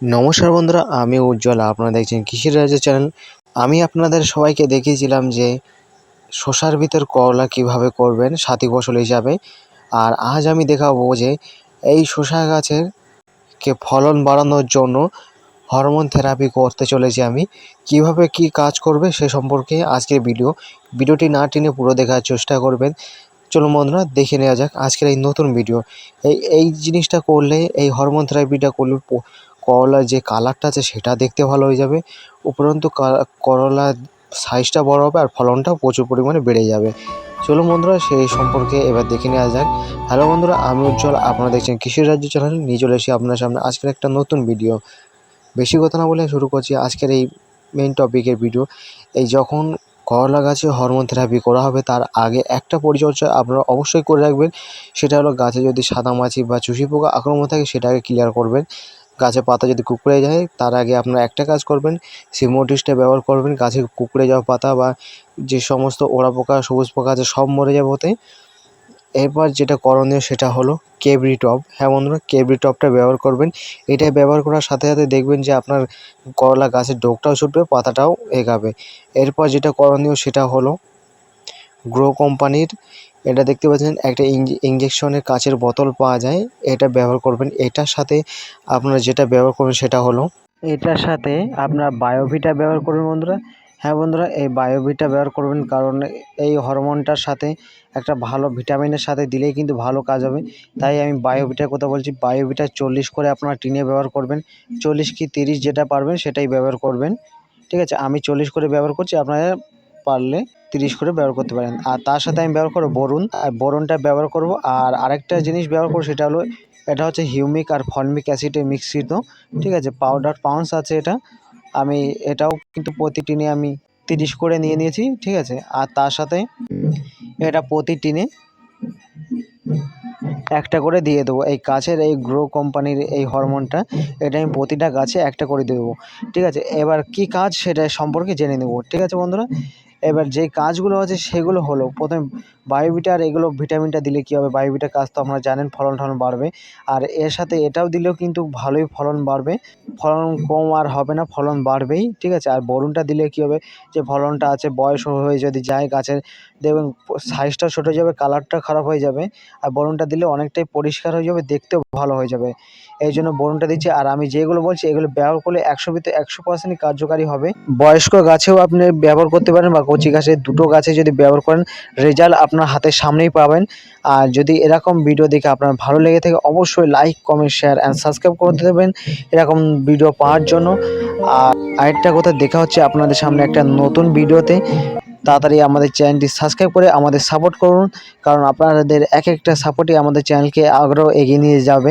নমস্কার বন্ধুরা, আমি উজ্জ্বল, আপনারা দেখছেন কৃষির রাজ্য চ্যানেল। আমি আপনাদের সবাইকে দেখিয়েছিলাম যে শশার ভিতর করলা কীভাবে করবেন, সাথী ফসল হিসাবে। আর আজ আমি দেখাবো যে এই শশা গাছের কে ফলন বাড়ানোর জন্য হরমোন থেরাপি করতে চলেছি আমি। কীভাবে কি কাজ করবে সে সম্পর্কে আজকের ভিডিও। ভিডিওটি না টেনে পুরো দেখার চেষ্টা করবেন। চলুন বন্ধুরা, দেখে নেওয়া যাক আজকের এই নতুন ভিডিও। এই এই জিনিসটা করলে, এই হরমোন থেরাপিটা করলে করলার যে কালারটা আছে সেটা দেখতে ভালো হয়ে যাবে। উপরন্তু করলার সাইজটা বড় হবে আর ফলনটাও প্রচুর পরিমাণে বেড়ে যাবে। চলুন বন্ধুরা, সেই সম্পর্কে এবার দেখে নেওয়া যাক। হ্যালো বন্ধুরা, আমি উজ্জ্বল, আপনারা দেখছেন কৃষি রাজ্য চ্যানেল নিয়ে চলে এসে আপনার সামনে আজকের একটা নতুন ভিডিও বেশি কথা না বলে শুরু করছি আজকের এই মেইন টপিকের ভিডিও এই যখন করলা গাছে হরমোন থেরাপি করা হবে, তার আগে একটা পরিচর্যা আপনারা অবশ্যই করে রাখবেন। সেটা হলো গাছে যদি সাদা মাছি বা চুষি পোকা আক্রমণ থাকে, সেটাকে ক্লিয়ার করবেন। গাছের পাতা যদি কুকড়ে যায়, তার আগে আপনারা একটা কাজ করবেন সিমোটিসটা ব্যবহার করবেন, গাছে কুকড়ে যাওয়া পাতা বা যে সমস্ত ওড়া পোকা, সবুজ পোকা আছে, সব মরে যাবে ওতে এরপর যেটা করণীয় সেটা হলো কেবরি টপ হ্যাঁ বন্ধুরা কেবরি টপটা ব্যবহার করবেন। এটা ব্যবহার করার সাথে সাথে দেখবেন যে আপনার করলা গাছের ডোকটাও ছুটবে, পাতাটাও এগাবে। এরপর যেটা করণীয় সেটা হলো গ্রো কোম্পানির, এটা দেখতে পাচ্ছেন, একটা ইঞ্জেকশনের কাঁচের বোতল পাওয়া যায়, এটা ব্যবহার করবেন। এটার সাথে আপনারা যেটা ব্যবহার করবেন সেটা হলো, এটার সাথে আপনার বায়োভিটা ব্যবহার করবেন বন্ধুরা। হ্যাঁ বন্ধুরা, এই বায়োভিটা ব্যবহার করবেন কারণ এই হরমোনটার সাথে একটা ভালো ভিটামিনের সাথে দিলেই কিন্তু ভালো কাজ হবে। তাই আমি বায়োভিটার কথা বলছি। বায়োভিটা চল্লিশ করে আপনারা টিনে ব্যবহার করবেন। চল্লিশ কি তিরিশ যেটা পারবেন সেটাই ব্যবহার করবেন। ঠিক আছে, আমি চল্লিশ করে ব্যবহার করছি। আপনারা পারলে তিরিশ করে ব্যবহার করতে পারেন। আর তার সাথে আমি ব্যবহার করব বরুণ। আর বরুণটা ব্যবহার করব। আর আরেকটা জিনিস ব্যবহার করব, সেটা হলো, এটা হচ্ছে হিউমিক আর ফলমিক অ্যাসিডের মিশ্রিত। ঠিক আছে, পাউডার, পাউন্স আছে এটা। আমি এটাও কিন্তু প্রতি টিনে আমি তিরিশ করে নিয়ে নিয়েছি, ঠিক আছে। আর তার সাথে এটা প্রতি টিনে একটা করে দিয়ে দেবো। এই গাছের এই গ্রো কোম্পানির এই হরমোনটা, এটা আমি প্রতিটা গাছে একটা করে দেবো। ঠিক আছে, এবার কি কাজ সেটা সম্পর্কে জেনে নেব। ঠিক আছে বন্ধুরা এবার যে কাজগুলো আছে সেগুলো হলো, প্রথমে বায়োভিটা এগুলো ভিটামিনটা দিলে কী হবে? বায়োভিটার কাজ তো আপনারা জানেন, ফলন টলন বাড়বে। আর এর সাথে এটাও দিলেও কিন্তু ভালোই ফলন বাড়বে। ফলন কম আর হবে না, ফলন বাড়বেই, ঠিক আছে? আর বরুণটা দিলে কী হবে? যে ফলনটা আছে, বয়স হয়ে যদি যায় গাছের, দেখবেন সাইজটা ছোটো হয়ে যাবে কালারটা খারাপ হয়ে যাবে। আর বরুণটা দিলে অনেকটাই পরিষ্কার হয়ে যাবে, দেখতেও ভালো হয়ে যাবে। এই জন্য বরুণটা দিচ্ছি। আর আমি যেগুলো বলছি, এগুলো ব্যবহার করলে একশো ভিতরে একশো পার্সেন্ট কার্যকারী হবে। বয়স্ক গাছেও আপনি ব্যবহার করতে পারেন বা কচি গাছে দুটো গাছে যদি ব্যবহার করেন, রেজাল্ট আপনার হাতের সামনেই পাবেন। আর যদি এরকম ভিডিও দেখে আপনার ভালো লেগে থাকে, অবশ্যই like, comment, share and subscribe করতে দেবেন। এরকম ভিডিও পাওয়ার জন্য। আর আরেকটা কথা, দেখা হচ্ছে আপনাদের সামনে একটা নতুন ভিডিওতে। তাড়াতাড়ি আমাদের চ্যানেলটি সাবস্ক্রাইব করে আমাদের সাপোর্ট করুন, কারণ আপনাদের এক একটা সাপোর্টই আমাদের চ্যানেলকে আগ্রহ এগিয়ে নিয়ে যাবে।